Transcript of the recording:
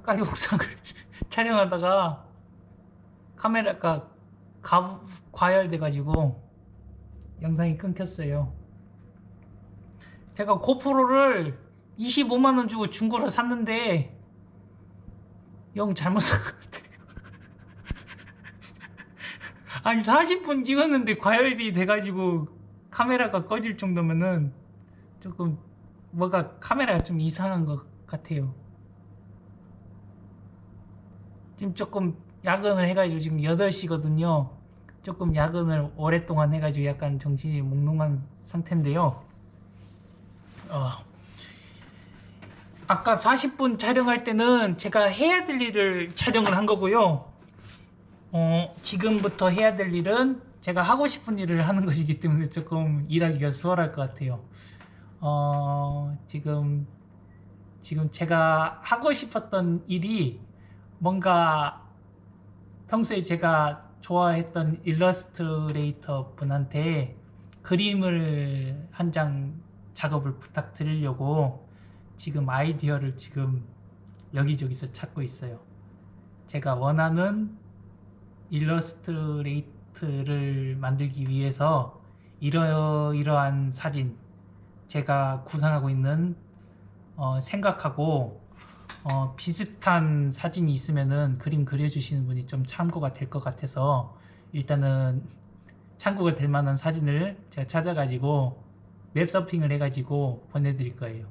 아까 영상을 촬영하다가 카메라가 가, 과열돼가지고 영상이 끊겼어요. 제가 고프로를 25만원 주고 중고로 샀는데 영 잘못 산 것 같아요. 아니 40분 찍었는데 과열이 돼가지고 카메라가 꺼질 정도면은 조금 뭐가 카메라가 좀 이상한 것 같아요. 지금 조금 야근을 해가지고 지금 8시거든요. 조금 야근을 오랫동안 해가지고 약간 정신이 몽롱한 상태인데요. 어, 아까 40분 촬영할 때는 제가 해야 될 일을 촬영을 한 거고요. 어, 지금부터 해야 될 일은 제가 하고 싶은 일을 하는 것이기 때문에 조금 일하기가 수월할 것 같아요. 어, 지금, 지금 제가 하고 싶었던 일이 뭔가 평소에 제가 좋아했던 일러스트레이터 분한테 그림을 한 장 작업을 부탁드리려고 지금 아이디어를 지금 여기저기서 찾고 있어요. 제가 원하는 일러스트레이트를 만들기 위해서 이러이러한 사진 제가 구상하고 있는 어, 생각하고 어, 비슷한 사진이 있으면은 그림 그려주시는 분이 좀 참고가 될 것 같아서 일단은 참고가 될 만한 사진을 제가 찾아가지고 웹 서핑을 해가지고 보내드릴 거예요.